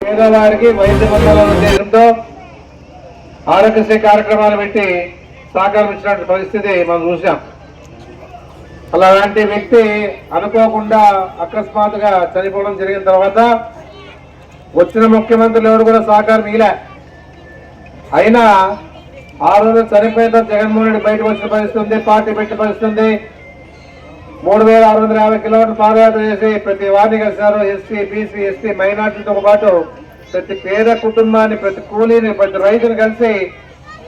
పేదవారికి వైద్య బంధాల ఉద్దేశంతో ఆరోగ్యశ్రీ కార్యక్రమాలు పెట్టి సహకారం ఇచ్చినటువంటి పరిస్థితి మనం చూసాం అలాంటి వ్యక్తి అనుకోకుండా అకస్మాత్తుగా చనిపోవడం జరిగిన తర్వాత వచ్చిన ముఖ్యమంత్రులు ఎవరు కూడా సహకారం ఇలా అయినా ఆ రోజు చనిపోయిన జగన్మోహన్ రెడ్డి బయటకు వచ్చిన పరిస్థితి ఉంది పార్టీ పెట్టిన పరిస్థితి ఉంది. మూడు వేల ఆరు వందల యాభై కిలోమీటర్లు పాదయాత్ర చేసి ప్రతి వారిని కలిశారు. ఎస్సీ బీసీ ఎస్టీ మైనార్టీతో పాటు ప్రతి పేద కుటుంబాన్ని ప్రతి కూలీని ప్రతి రైతుని కలిసి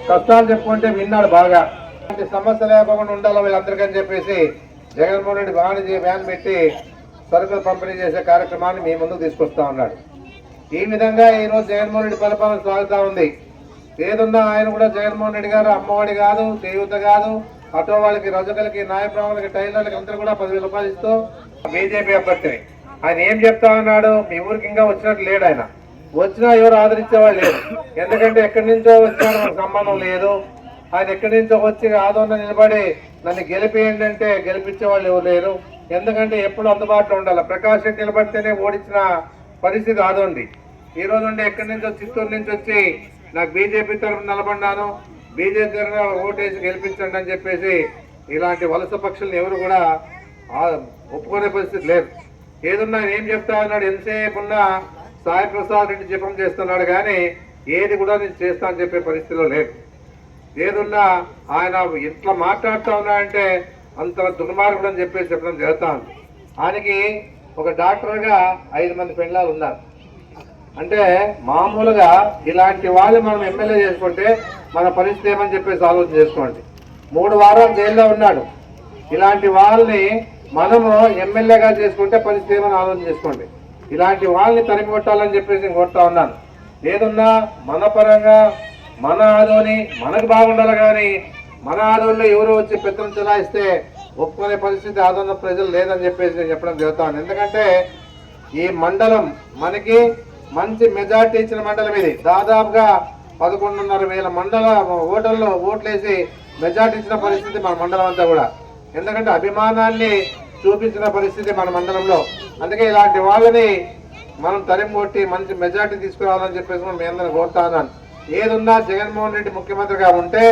కష్టాలు చెప్పుకుంటే విన్నాడు బాగా. ఇలాంటి సమస్య లేకుండా ఉండాలి వీళ్ళందరికని చెప్పేసి జగన్మోహన్ రెడ్డి వాణిజ్య వ్యాన్ పెట్టి సరుకులు పంపిణీ చేసే కార్యక్రమాన్ని మీ ముందుకు తీసుకొస్తా ఉన్నాడు. ఈ విధంగా ఈ రోజు జగన్మోహన్ రెడ్డి పరిపాలన సాగుతా ఉంది. ఏదున్నా ఆయన కూడా జగన్మోహన్ రెడ్డి గారు అమ్మఒడి కాదు దేవత కాదు ఆటో వాళ్ళకి రజకులకి నాయబ్రాహ్మణులకి టైలర్లకి అందరూ కూడా పదివేల రూపాయలు ఇస్తూ బీజేపీ అభ్యర్థిని. ఆయన ఏం చెప్తా ఉన్నాడు? మీ ఊరికి ఇంకా వచ్చినట్టు లేడు ఆయన. వచ్చినా ఎవరు ఆదరించేవాళ్ళు లేరు. ఎందుకంటే ఎక్కడి నుంచో వచ్చినాడు సంబంధం లేదు. ఆయన ఎక్కడి నుంచో వచ్చి ఆదోన్న నిలబడి నన్ను గెలిపేయండి అంటే గెలిపించే వాళ్ళు ఎవరు లేరు. ఎందుకంటే ఎప్పుడు అందుబాటులో ఉండాలి. ప్రకాష్ రెడ్డి నిలబడితేనే ఓడించిన పరిస్థితి ఆదోంది ఈ రోజు ఉండే ఎక్కడి నుంచో చిత్తూరు నుంచి వచ్చి నాకు బీజేపీ తరఫున నిలబడ్డాను. బీజేపీ ఓటేసి గెలిపించండి అని చెప్పేసి ఇలాంటి వలస పక్షులను ఎవరు కూడా ఒప్పుకునే పరిస్థితి లేదు. ఏదున్నా ఏం చెప్తా అన్నాడు ఎంతసేపు ఉన్నా సాయి ప్రసాద్ రెడ్డి జపం చేస్తున్నాడు కానీ ఏది కూడా నేను చేస్తా అని చెప్పే పరిస్థితిలో లేదు. ఏదున్నా ఆయన ఇట్లా మాట్లాడుతూ ఉన్నాడంటే అంత దుర్మార్గుడు అని చెప్పేసి చెప్పడం జరుగుతా ఉంది. ఆయనకి ఒక డాక్టర్గా ఐదు మంది పెళ్ళాలు ఉన్నారు. అంటే మామూలుగా ఇలాంటి వాళ్ళు మనం ఎమ్మెల్యే చేసుకుంటే మన పరిస్థితి ఏమని చెప్పేసి ఆలోచన చేసుకోండి. మూడు వారాలు జైల్లో ఉన్నాడు. ఇలాంటి వాళ్ళని మనము ఎమ్మెల్యేగా చేసుకుంటే పరిస్థితి ఏమని ఆలోచన చేసుకోండి. ఇలాంటి వాళ్ళని తరిమి కొట్టాలని చెప్పేసి నేను కొడతా ఉన్నాను. ఏదున్నా మన పరంగా మన ఆదోని మనకు బాగుండాలి కానీ మన ఆదోనిలో ఎవరు వచ్చి పెత్తనం చెలాయిస్తే ఒప్పుకునే పరిస్థితి ఆదోన ప్రజలు లేదని చెప్పేసి నేను చెప్పడం జరుగుతాను ఎందుకంటే ఈ మండలం మనకి మంచి మెజార్టీ ఇచ్చిన మండలం ఇది. దాదాపుగా పదకొండున్నర వేల మండల ఓటర్లో ఓట్లేసి మెజార్టీ ఇచ్చిన పరిస్థితి మన మండలం అంతా కూడా. ఎందుకంటే అభిమానాన్ని చూపించిన పరిస్థితి మన మండలంలో. అందుకే ఇలాంటి వాళ్ళని మనం తరిం కొట్టి మంచి మెజార్టీ తీసుకురావాలని చెప్పేసి మనం మీ అందరిని కోరుతా ఉన్నాను. ఏదున్నా జగన్మోహన్ రెడ్డి ముఖ్యమంత్రిగా ఉంటే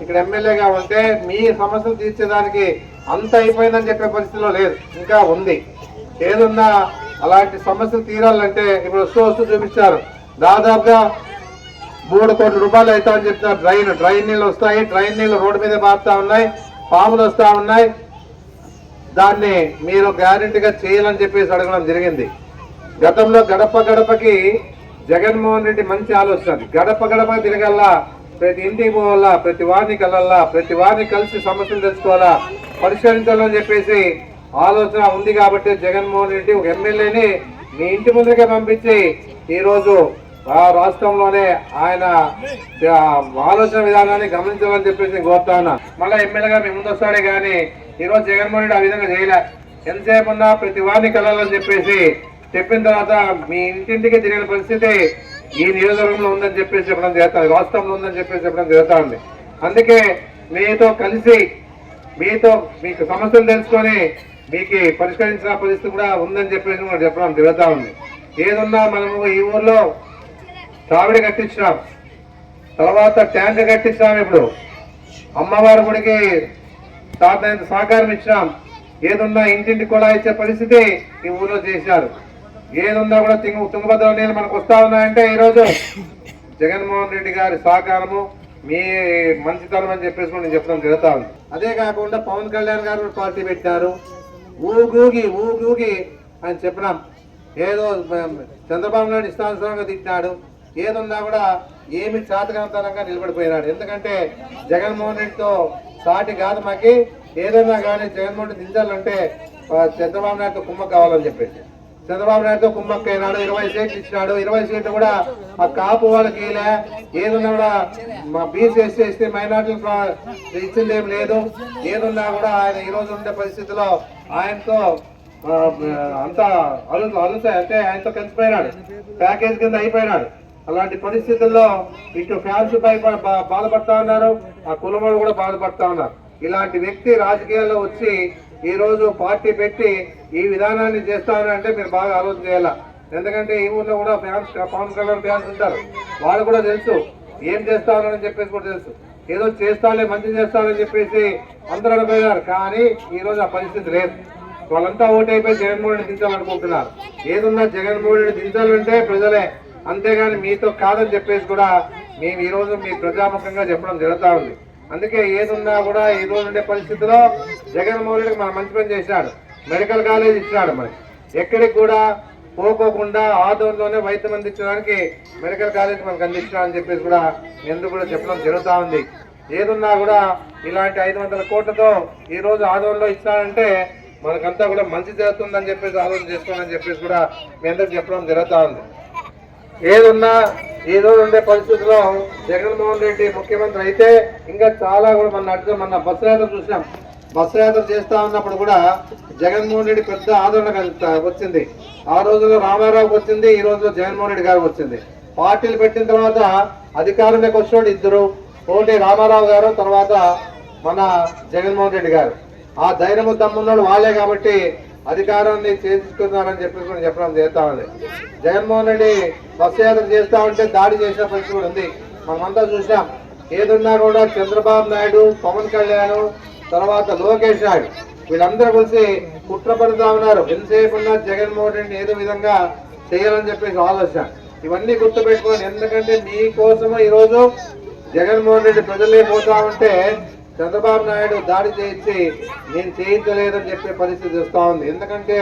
ఇక్కడ ఎమ్మెల్యేగా ఉంటే మీ సమస్యలు తీర్చేదానికి అంత అయిపోయిందని చెప్పే పరిస్థితిలో లేదు. ఇంకా ఉంది. ఏదున్నా అలాంటి సమస్యలు తీరాలంటే ఇప్పుడు వస్తూ వస్తూ చూపించారు దాదాపుగా మూడు కోట్ల రూపాయలు అవుతామని చెప్తున్నారు డ్రైన్ డ్రైన్ నీళ్ళు వస్తాయి. డ్రైన్ నీళ్ళు రోడ్డు మీద మారుతా ఉన్నాయి. పాములు వస్తూ ఉన్నాయి. దాన్ని మీరు గ్యారెంటీగా చేయాలని చెప్పేసి అడగడం జరిగింది. గతంలో గడప గడపకి జగన్మోహన్ రెడ్డి మంచి ఆలోచన గడప గడప తిరగల్లా ప్రతి ఇంటికి పోవాలా ప్రతి వారిని కలల్లా ప్రతి వారిని కలిసి సమస్యలు తెలుసుకోవాలా పరిష్కరించాలని చెప్పేసి ఆలోచన ఉంది కాబట్టి జగన్మోహన్ రెడ్డి ఒక ఎమ్మెల్యేని మీ ఇంటి ముందుకే పంపించి ఈరోజు రాష్ట్రంలోనే ఆయన ఆలోచన విధానాన్ని గమనించాలని చెప్పేసి నేను కోరుతా ఉన్నా. మళ్ళీ ఎమ్మెల్యేగా మీ ముందు వస్తాడే కానీ ఈరోజు జగన్మోహన్ రెడ్డి ఆ విధంగా చేయలే. ఎంతసేపు ఉన్నా ప్రతి వారిని కలాలని చెప్పేసి చెప్పిన తర్వాత మీ ఇంటింటికి తిరిగిన పరిస్థితి ఈ నియోజకవర్గంలో ఉందని చెప్పేసి చెప్పడం జరుగుతుంది రాష్ట్రంలో ఉందని చెప్పేసి చెప్పడం జరుగుతా ఉంది అందుకే మీతో కలిసి మీతో మీకు సమస్యలు తెలుసుకొని మీకు పరిష్కరించిన పరిస్థితి కూడా ఉందని చెప్పేసి కూడా చెప్పడం జరుగుతూ ఉంది. ఏదున్నా మనము ఈ ఊర్లో తావిడి కట్టించినాం. తర్వాత ట్యాంక్ కట్టించినాం ఇప్పుడు. అమ్మవారి గుడికి తాతైన సహకారం ఇచ్చినాం. ఏదున్నా ఇంటింటి కూడా ఇచ్చే పరిస్థితి ఈ ఊర్లో చేశారు. ఏదున్నా కూడా తింగు తుంగభద్ర నీళ్ళు మనకు వస్తా ఉన్నాయంటే ఈరోజు జగన్మోహన్ రెడ్డి గారి సహకారము మీ మంచితనం అని చెప్పేసి నేను చెప్పడం జరుగుతా ఉంది. అదే కాకుండా పవన్ కళ్యాణ్ గారు పార్టీ పెట్టారు. ఊగూగి ఊగూగి అని చెప్పినాం. ఏదో చంద్రబాబు నాయుడు ఇష్టానుసారంగా తిట్టినాడు ఏదున్నా కూడా ఏమి చాతకాంతరంగా నిలబడిపోయినాడు. ఎందుకంటే జగన్మోహన్ రెడ్డితో సాటి కాదు మాకి. ఏదన్నా కానీ జగన్మోహన్ రెడ్డి దించాలంటే చంద్రబాబు నాయుడుతో కుమ్మ కావాలని చెప్పేసి. చంద్రబాబు నాయుడుతో కుమ్మక్క అయినాడు ఇరవై సీట్లు ఇచ్చినాడు. ఇరవై సీట్లు కూడా ఆ కాపు వాళ్ళకి ఇలా ఏదున్నా కూడా మా బీసీ ఎస్సీ ఎస్టీ మైనార్టీలు ఇచ్చింది ఏం లేదు. ఏదున్నా కూడా ఆయన ఈ రోజు ఉండే పరిస్థితిలో ఆయనతో అంతా అలు అలుస అంటే ఆయనతో కలిసిపోయినాడు. ప్యాకేజ్ కింద అయిపోయినాడు. అలాంటి పరిస్థితుల్లో ఇటు ఫ్యాన్స్ పై బాధపడతా ఉన్నారు. ఆ కులములు కూడా బాధపడతా ఉన్నారు. ఇలాంటి వ్యక్తి రాజకీయాల్లో వచ్చి ఈరోజు పార్టీ పెట్టి ఈ విధానాన్ని చేస్తానంటే మీరు బాగా ఆలోచన చేయాలా. ఎందుకంటే ఈ ఊళ్ళో కూడా ఫ్యాన్స్ పవన్ కళ్యాణ్ ఫ్యాన్స్ ఉంటారు. వాళ్ళు కూడా తెలుసు ఏం చేస్తారని చెప్పేసి కూడా తెలుసు. ఏదో చేస్తాలే మంచి చేస్తారని చెప్పేసి అందరూ అనుకున్నారు. కానీ ఈ రోజు ఆ పరిస్థితి లేదు. వాళ్ళంతా ఓటైపోయి జగన్మోహన్ రెడ్డి దించాలనుకుంటున్నారు. ఏదున్నా జగన్మోహన్ రెడ్డి దించాలంటే ప్రజలే అంతేగాని మీతో కాదని చెప్పేసి కూడా మేము ఈ రోజు మీ ప్రజాముఖంగా చెప్పడం జరుగుతూ ఉంది. అందుకే ఏదున్నా కూడా ఈ రోజు ఉండే పరిస్థితిలో జగన్మోహన్ రెడ్డి మన మంచి పని చేశాడు. మెడికల్ కాలేజ్ ఇచ్చినాడు మరి. ఎక్కడికి కూడా పోకోకుండా ఆదోళనలోనే వైద్యం అందించడానికి మెడికల్ కాలేజ్ మనకు అందించినా అని చెప్పేసి కూడా ఎందుకు కూడా చెప్పడం జరుగుతూ ఉంది. ఏదున్నా కూడా ఇలాంటి ఐదు వందల కోట్లతో ఈ రోజు ఆదోళనలో మనకంతా కూడా మంచి జరుగుతుందని చెప్పేసి ఆలోచన చేసుకోవాలని చెప్పేసి కూడా మీ అందరికి చెప్పడం జరుగుతూ ఉంది. ఏదున్నా ఈ ఉండే పరిస్థితుల్లో జగన్మోహన్ రెడ్డి ముఖ్యమంత్రి అయితే ఇంకా చాలా కూడా మన అర్థం మన బస్సు యాత్ర చూసాం. బస్సు యాత్ర చేస్తా ఉన్నప్పుడు కూడా జగన్మోహన్ రెడ్డి పెద్ద ఆదరణ వచ్చింది. ఆ రోజుల్లో రామారావుకి వచ్చింది ఈ రోజులో జగన్మోహన్ రెడ్డి గారికి వచ్చింది. పార్టీలు పెట్టిన తర్వాత అధికారంలోకి వచ్చినోడు ఇద్దరు ఒకటి రామారావు గారు తర్వాత మన జగన్మోహన్ రెడ్డి గారు. ఆ ధైర్యము దమ్మున్నాడు వాళ్ళే కాబట్టి అధికారాన్ని చేసుకున్నారని చెప్పేసి కూడా చెప్పడం చేస్తా ఉంది జగన్మోహన్ రెడ్డి బస్సు యాత్ర చేస్తా ఉంటే దాడి చేసిన పరిస్థితి కూడా ఉంది. మనమంతా చూసాం ఏదున్నా కూడా చంద్రబాబు నాయుడు పవన్ కళ్యాణ్ తర్వాత లోకేష్ నాయుడు వీళ్ళందరూ కలిసి కుట్రపడుతా ఉన్నారు. ఎంతసేపు ఉన్న జగన్మోహన్ రెడ్డిని ఏదో విధంగా చేయాలని చెప్పేసి ఆలోచన. ఇవన్నీ గుర్తుపెట్టుకోండి. ఎందుకంటే మీకోసము ఈరోజు జగన్మోహన్ రెడ్డి ప్రజలే పోతా ఉంటే చంద్రబాబు నాయుడు దాడి చేయించి నేను చేయించలేదని చెప్పే పరిస్థితి వస్తా ఉంది. ఎందుకంటే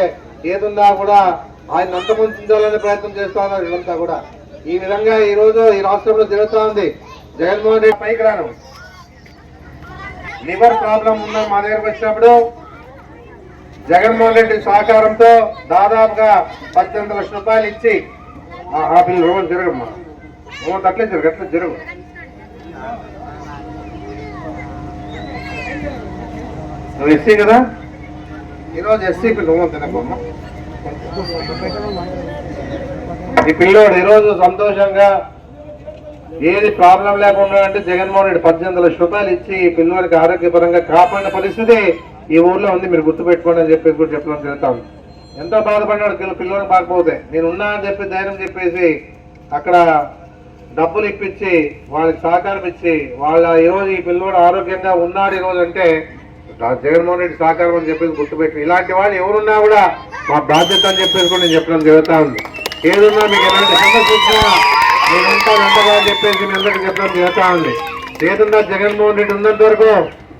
ఏదున్నా కూడా ఆయన అంతమొంచాలనే ప్రయత్నం చేస్తా ఉన్నారు వీళ్ళంతా కూడా. ఈ విధంగా ఈ రోజు ఈ రాష్ట్రంలో జరుగుతూ ఉంది. జగన్మోహన్ రెడ్డి పైకి రాను. లివర్ ప్రాబ్లం ఉందని మా దగ్గరకు వచ్చినప్పుడు జగన్మోహన్ రెడ్డి సహకారంతో దాదాపుగా పద్దెనిమిది లక్షల రూపాయలు ఇచ్చి ఆ ఆ రోజు జరగమ్మా రోజు అట్లే జరుగు అట్లే జరుగు నువ్వు ఎస్సీ కదా? ఈరోజు ఎస్సీ పిల్లలు తినకమ్మా ఈ పిల్లోడు ఈరోజు సంతోషంగా ఏది ప్రాబ్లం లేకుండా అంటే జగన్మోహన్ రెడ్డి పద్దెనిమిది లక్షల రూపాయలు ఇచ్చి ఈ పిల్లోడికి ఆరోగ్యపరంగా కాపాడిన పరిస్థితి ఈ ఊర్లో ఉంది. మీరు గుర్తుపెట్టుకోండి అని చెప్పేసి కూడా చెప్పడం జరుగుతా ఉంది ఎంతో బాధపడినాడు పిల్ల పిల్లోడికి బాగపోతే. నేను ఉన్నా అని చెప్పి ధైర్యం చెప్పేసి అక్కడ డబ్బులు ఇప్పించి వాళ్ళకి సహకారం ఇచ్చి వాళ్ళ ఈరోజు ఈ పిల్లోడు ఆరోగ్యంగా ఉన్నాడు ఈరోజు అంటే జగన్మోహన్ రెడ్డి సహకారం అని చెప్పేసి గుర్తుపెట్టి. ఇలాంటి వాళ్ళు ఎవరున్నా కూడా మా బాధ్యత అని చెప్పేసి కూడా నేను చెప్పడం జరుగుతా ఉంది. ఏదున్నా మీకు ఎలాంటి సమస్య వచ్చినా నేను ఉంటాను అంతగా అని చెప్పేసి మీ అందరికీ చెప్పడం జరుగుతా ఉంది. ఏదున్నా జగన్మోహన్ రెడ్డి ఉన్నంత వరకు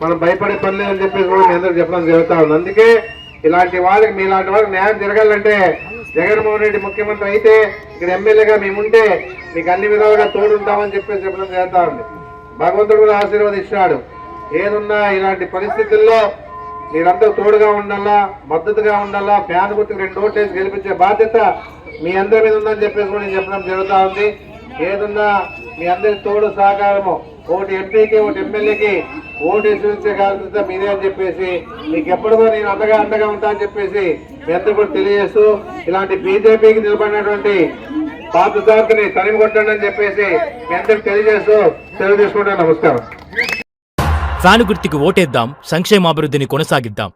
మనం భయపడే పని లేదని చెప్పేసి కూడా మీ అందరికీ చెప్పడం జరుగుతా ఉంది. అందుకే ఇలాంటి వాళ్ళకి మీలాంటి వాళ్ళకి న్యాయం జరగాలంటే జగన్మోహన్ రెడ్డి ముఖ్యమంత్రి అయితే ఇక్కడ ఎమ్మెల్యేగా మేముంటే మీకు అన్ని విధాలుగా తోడుంటామని చెప్పేసి చెప్పడం జరుగుతా ఉంది. భగవంతుడు కూడా ఆశీర్వదిస్తాడు. ఏదున్నా ఇలాంటి పరిస్థితుల్లో మీరందరూ తోడుగా ఉండాలా మద్దతుగా ఉండాలా ఫ్యాన్ గుర్తుకు రెండు ఓట్లేసి గెలిపించే బాధ్యత మీ అందరి మీద ఉందని చెప్పేసి కూడా నేను చెప్పడం జరుగుతూ ఉంది. ఏదున్నా మీ అందరి తోడు సహకారము ఒకటి ఎంపీకి ఒకటి ఎమ్మెల్యేకి ఓటు వేసి బాధ్యత మీదే అని చెప్పేసి మీకు ఎప్పుడు కూడా నేను అండగా అండగా ఉంటా అని చెప్పేసి మీ అందరూ కూడా తెలియజేస్తూ ఇలాంటి బీజేపీకి నిలబడినటువంటి పాతదారిని తరిమి కొట్టండి అని చెప్పేసి మీ అందరికి తెలియజేస్తూ తెలియజేసుకుంటాను నమస్కారం. ఫ్యాను ఓటేద్దాం సంక్షేమాభివృద్ధిని కొనసాగిద్దాం